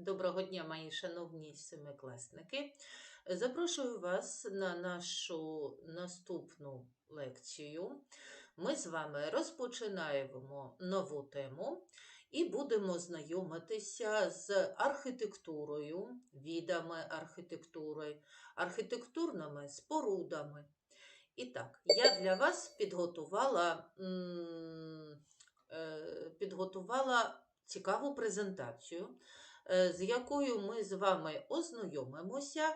Доброго дня, мої шановні семикласники. Запрошую вас на нашу наступну лекцію. Ми з вами розпочинаємо нову тему і будемо знайомитися з архітектурою, відами архітектури, архітектурними спорудами. І так, я для вас підготувала, е, підготувала цікаву презентацію, з якою ми з вами ознайомимося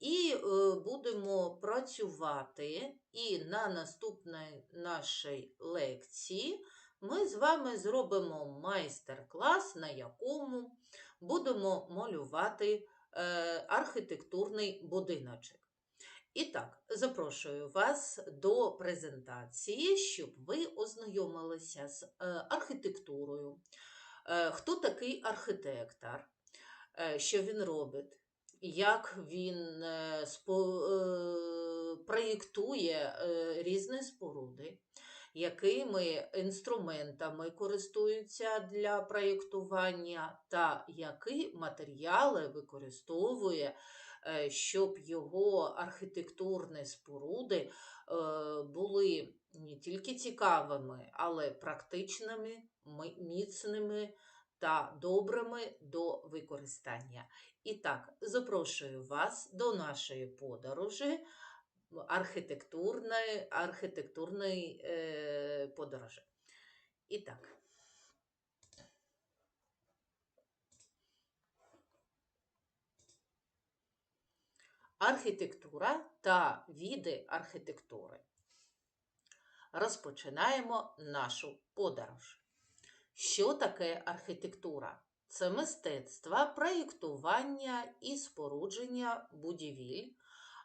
і е, будемо працювати. І на наступній нашій лекції ми з вами зробимо майстер-клас, на якому будемо малювати е, архітектурний будиночок. І так, запрошую вас до презентації, щоб ви ознайомилися з е, архітектурою. Е, Хто такий архітектор? Е, Що він робить? Як він е, е, проєктує різні споруди, якими інструментами користується для проєктування, та які матеріали використовує, щоб його архітектурні споруди були не тільки цікавими, але практичними, міцними та добрими до використання. І так, запрошую вас до нашої подорожі, архітектурної, архітектурної е, подорожі. І так. Архітектура та віди архітектури. Розпочинаємо нашу подорож. Що таке архітектура? Це мистецтво проєктування і спорудження будівель,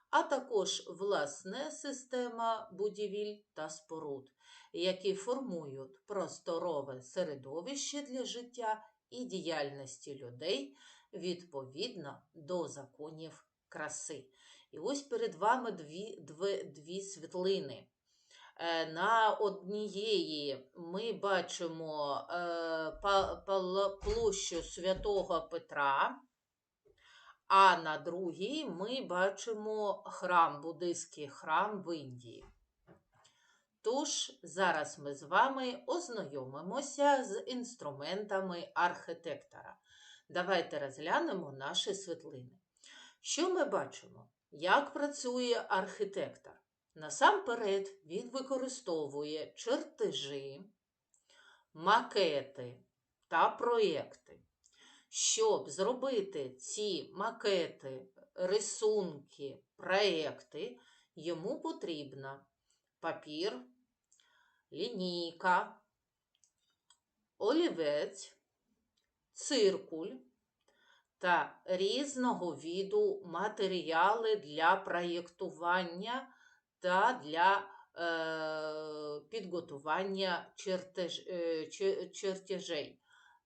а також власне система будівель та споруд, які формують просторове середовище для життя і діяльності людей відповідно до законів краси. І ось перед вами дві, дві, дві світлини. Е, На однієї ми бачимо е, площу Святого Петра, а на другій ми бачимо храм, буддийський храм в Індії. Тож, зараз ми з вами ознайомимося з інструментами архітектора. Давайте розглянемо наші світлини. Що ми бачимо? Як працює архітектор? Насамперед він використовує чертежі, макети та проєкти. Щоб зробити ці макети, рисунки, проєкти, йому потрібно папір, лінійка, олівець, циркуль та різного виду матеріали для проєктування та для е, підготування е, чертежей.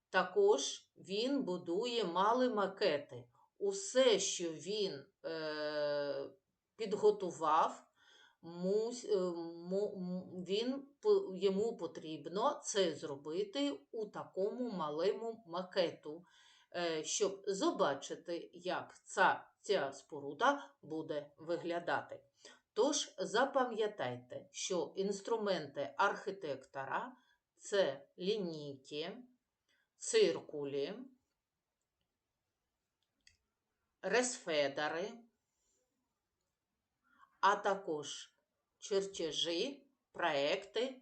Також він будує мали макети. Усе, що він е, підготував, він, йому потрібно це зробити у такому малому макету, щоб побачити, як ця, ця споруда буде виглядати. Тож запам'ятайте, що інструменти архітектора це лінійки, циркулі, ресфедери, а також чертежі, проекти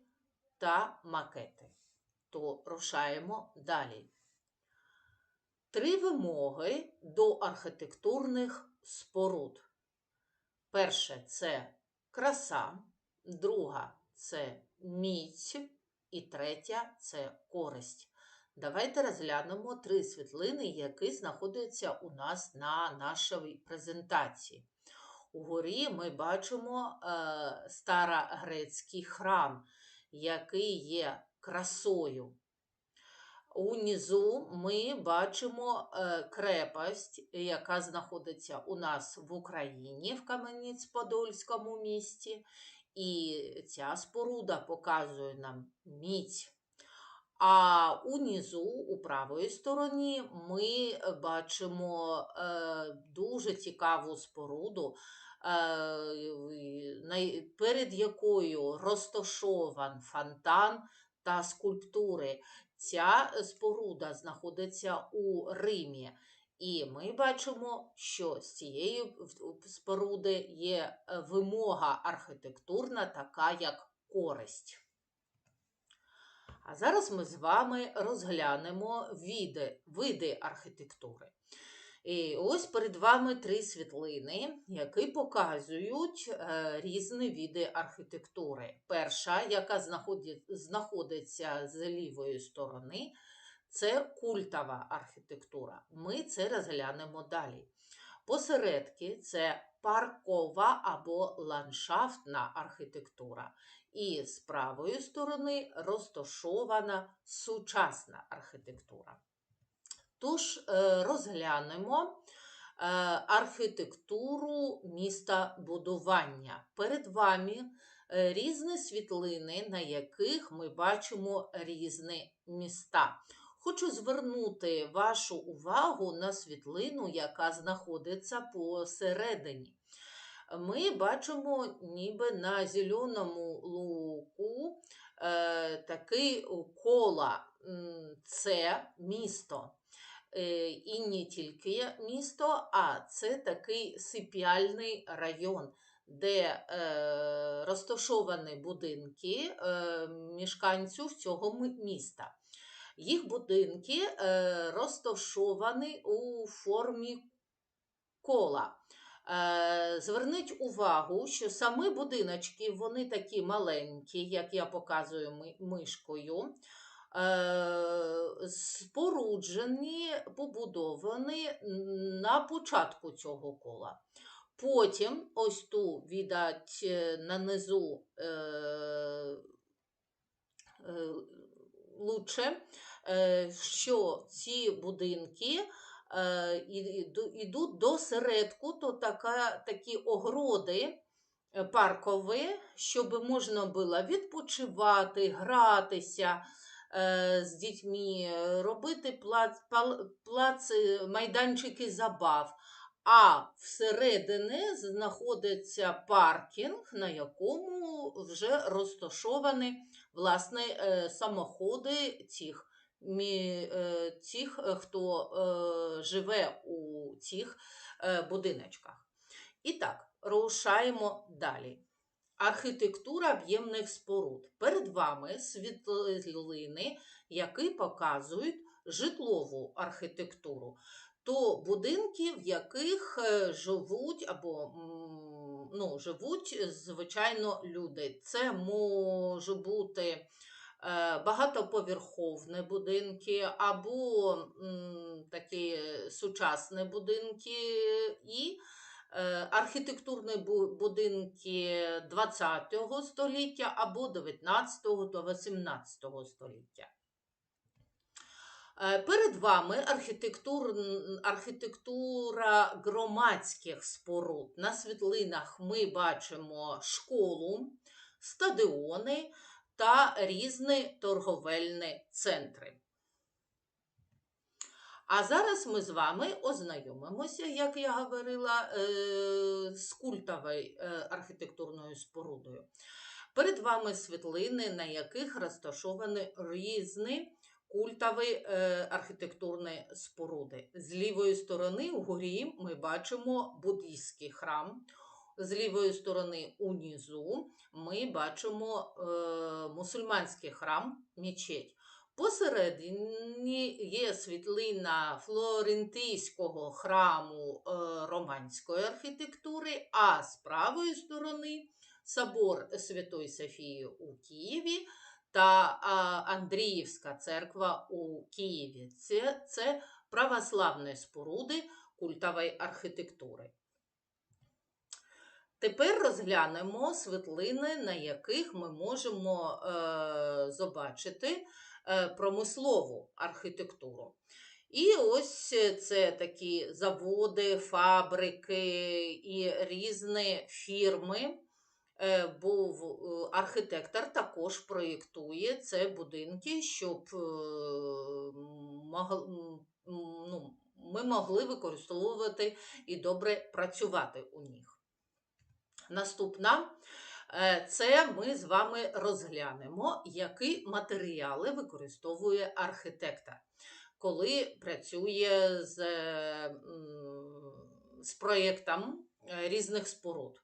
та макети. То рушаємо далі. Три вимоги до архітектурних споруд. Перше це краса, друга це міць, і третя це користь. Давайте розглянемо три світлини, які знаходяться у нас на нашій презентації. Угорі ми бачимо е, старогрецький храм, який є красою. Унизу ми бачимо е, крепость, яка знаходиться у нас в Україні, в Кам'янець-Подольському місті. І ця споруда показує нам міць. А унизу, у правої стороні, ми бачимо е, дуже цікаву споруду, е, перед якою розташован фонтан та скульптури. Ця споруда знаходиться у Римі. І ми бачимо, що з цієї споруди є вимога архітектурна, така як користь. А зараз ми з вами розглянемо види, види архітектури. І ось перед вами три світлини, які показують е, різні види архітектури. Перша, яка знаходиться з лівої сторони, це культова архітектура. Ми це розглянемо далі. Посередки це паркова або ландшафтна архітектура. І з правої сторони розташована сучасна архітектура. Тож, е, розглянемо е, архітектуру міста будування. Перед вами е, різні світлини, на яких ми бачимо різні міста. Хочу звернути вашу увагу на світлину, яка знаходиться посередині. Ми бачимо, ніби на зеленому луку е, такий кола це місто. І не тільки місто, а це такий сипіальний район, де е, розташовані будинки е, мешканців цього міста. Їх будинки е, розташовані у формі кола. Зверніть увагу, що самі будиночки, вони такі маленькі, як я показую мишкою, споруджені, побудовані на початку цього кола. Потім, ось тут, відать, е, на низу лучше, що ці будинки йдуть до середку, то така, такі огороди е, паркові, щоб можна було відпочивати, гратися е, з дітьми, робити плац, плац, майданчики забав. А всередині знаходиться паркінг, на якому вже розташовані власне е, самоходи цих тих, е, хто е, живе у цих е, будиночках. І так, рушаємо далі. Архітектура об'ємних споруд. Перед вами світлини, які показують житлову архітектуру, то будинки, в яких живуть або ну, живуть, звичайно, люди. Це може бути Е, багатоповерховні будинки або такі сучасні будинки і е, архітектурні будинки 20 століття або 19 та 18 століття. Е, перед вами архітектур, архітектура громадських споруд. На світлинах ми бачимо школу, стадіони, та різні торговельні центри. А зараз ми з вами ознайомимося, як я говорила, е, з культовою е, архітектурною спорудою. Перед вами світлини, на яких розташовані різні культові е, архітектурні споруди. З лівої сторони вгорі ми бачимо буддійський храм. З лівої сторони унизу ми бачимо мусульманський храм мечеть. Посередині є світлина флорентійського храму е, романської архітектури, а з правої сторони собор Святої Софії у Києві та Андріївська церква у Києві. Це, це православні споруди культової архітектури. Тепер розглянемо світлини, на яких ми можемо е, побачити промислову архітектуру. І ось це такі заводи, фабрики і різні фірми, е, був е, архітектор, також проєктує це будинки, щоб е, ну, ми могли використовувати і добре працювати у них. Наступна е, це ми з вами розглянемо, які матеріали використовує архітектор, коли працює з, е, з проєктом е, різних споруд.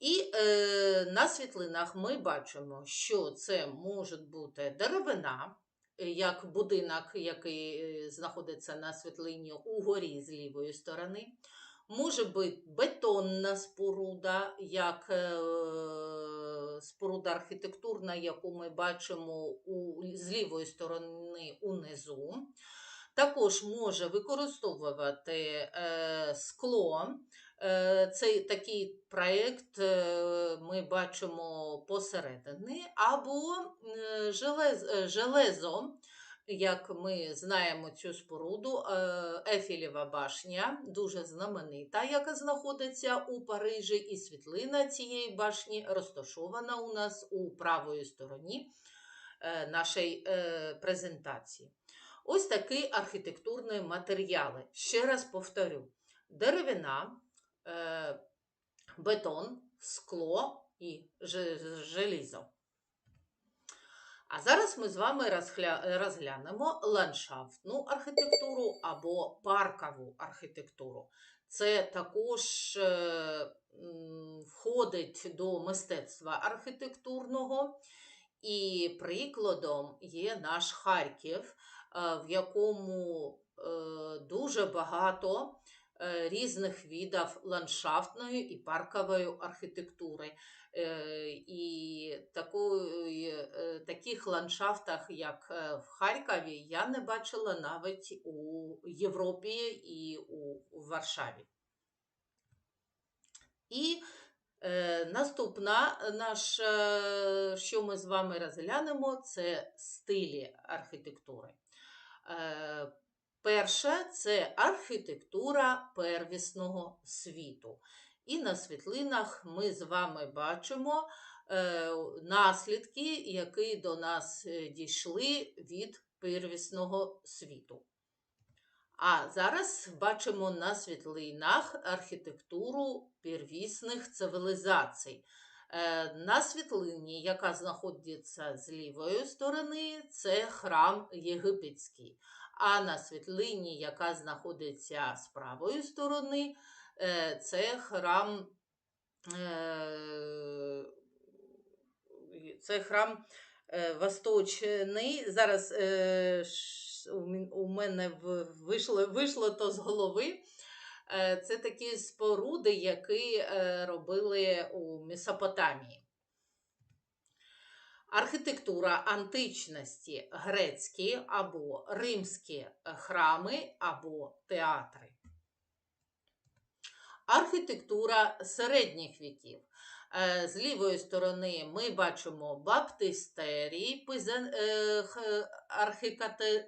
І е, на світлинах ми бачимо, що це може бути деревина, е, як будинок, який е, знаходиться на світлині угорі з лівої сторони. Може бути бетонна споруда, як е, споруда архітектурна, яку ми бачимо у, з лівої сторони унизу. Також може використовувати е, скло. Е, Цей такий проєкт ми бачимо посередині, або желез, железо, як ми знаємо цю споруду, е, Ефілєва башня, дуже знаменита, яка знаходиться у Парижі, і світлина цієї башні розташована у нас у правої стороні е, нашої е, презентації. Ось такі архітектурні матеріали. Ще раз повторю: деревина, бетон, скло і же- желізо. А зараз ми з вами розгля- розглянемо ландшафтну архітектуру або паркову архітектуру. Це також е, входить до мистецтва архітектурного, і прикладом є наш Харків, е, в якому е, дуже багато різних видів ландшафтної і паркової архітектури. Е, І такої, е, таких ландшафтах, як е, в Харкові, я не бачила навіть у Європі і у Варшаві. І е, наступна наша, що ми з вами розглянемо, це стилі архітектури. Е, перше це архітектура первісного світу. І на світлинах ми з вами бачимо е, наслідки, які до нас е, дійшли від первісного світу. А зараз бачимо на світлинах архітектуру первісних цивілізацій. Е, На світлині, яка знаходиться з лівої сторони, це храм єгипетський. А на світлині, яка знаходиться з правої сторони, е, це храм. е, Це храм е, Восточний. Зараз у мене вийшло, вийшло то з голови. Це такі споруди, які робили у Месопотамії. Архітектура античності грецькі або римські е, храми або театри. Архітектура середніх віків. Е, З лівої сторони ми бачимо баптистерії, е,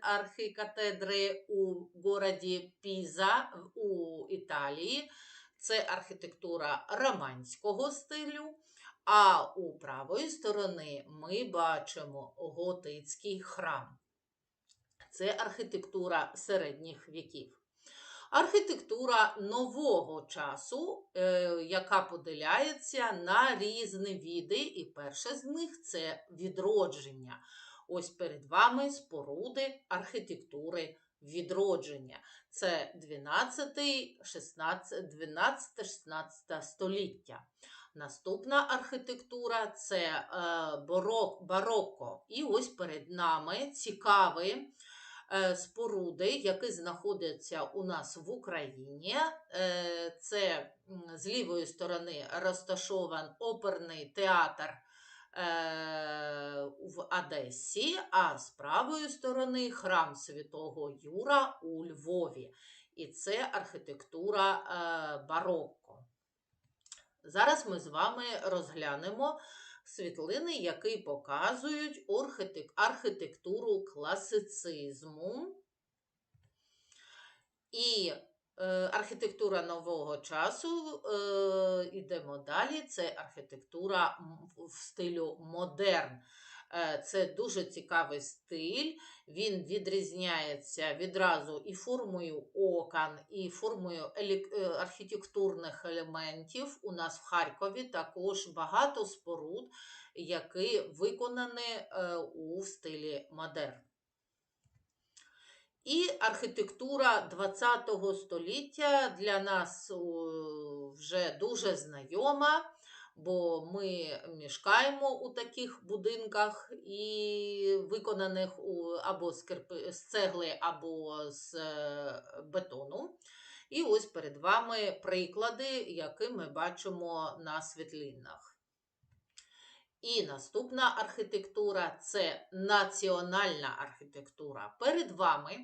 архікатедри у городі Піза у Італії. Це архітектура романського стилю. А у правої сторони ми бачимо готицький храм. Це архітектура середніх віків. Архітектура нового часу, е, яка поділяється на різні види, і перше з них це відродження. Ось перед вами споруди архітектури відродження. Це 12, 16, 12-16 століття. Наступна архітектура це е, барокко. І ось перед нами цікаві е, споруди, які знаходяться у нас в Україні. Е, Це з лівої сторони розташований оперний театр в Одесі, а з правої сторони храм Святого Юра у Львові. І це архітектура барокко. Зараз ми з вами розглянемо світлини, які показують архітектуру класицизму. І Е, Архітектура нового часу. йдемо Ідемо далі. Це архітектура в стилю модерн. Е, Це дуже цікавий стиль. Він відрізняється відразу і формою окон, і формою е, архітектурних елементів. У нас в Харкові також багато споруд, які виконані е, у стилі модерн. І архітектура ХХ століття для нас вже дуже знайома, бо ми мешкаємо у таких будинках і виконаних або з, кирпи, з цегли, або з е, бетону. І ось перед вами приклади, які ми бачимо на світлинах. І наступна архітектура це національна архітектура. Перед вами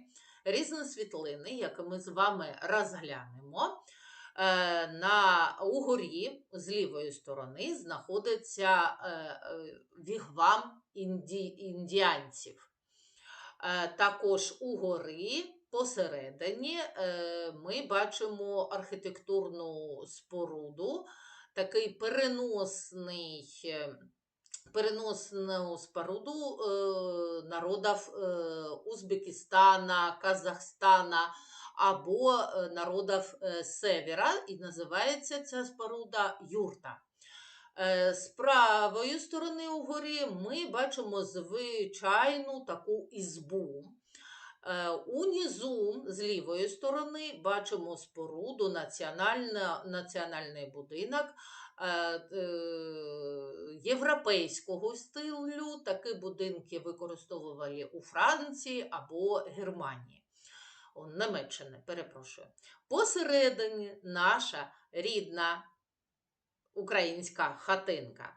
різні світлини, які ми з вами розглянемо. Е, На угорі з лівої сторони знаходиться е, е, вігвам інді, індіанців. Також угори посередині е, ми бачимо архітектурну споруду, такий переносний, переносну споруду народів Узбекистана, Казахстана або е, народів е, Севера, і називається ця споруда юрта. З правої сторони угорі ми бачимо звичайну таку ізбу. Унизу з лівої сторони бачимо споруду, національний будинок європейського стилю. Такі будинки використовували у Франції або Германії. О, Німеччини, перепрошую. Посередині наша рідна українська хатинка.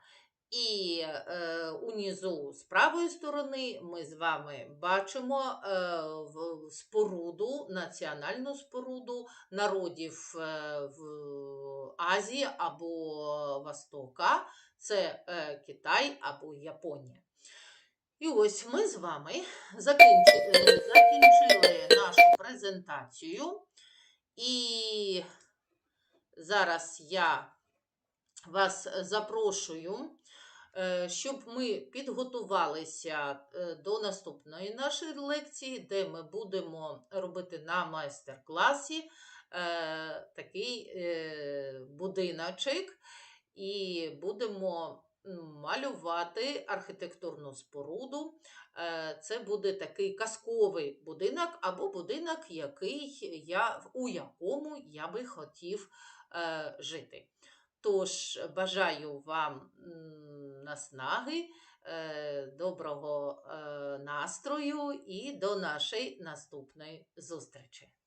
І е, унизу з правої сторони ми з вами бачимо е, в споруду, національну споруду народів е, в Азії або Востока, це е, Китай або Японія. І ось ми з вами е, закінчили нашу презентацію. І зараз я вас запрошую, е, щоб ми підготувалися е, до наступної нашої лекції, де ми будемо робити на майстер-класі такий будиночок і будемо малювати архітектурну споруду. Е, Це буде такий казковий будинок або будинок, який я, у якому я би хотів е, жити. Тож бажаю вам наснаги, е, доброго настрою і до нашої наступної зустрічі.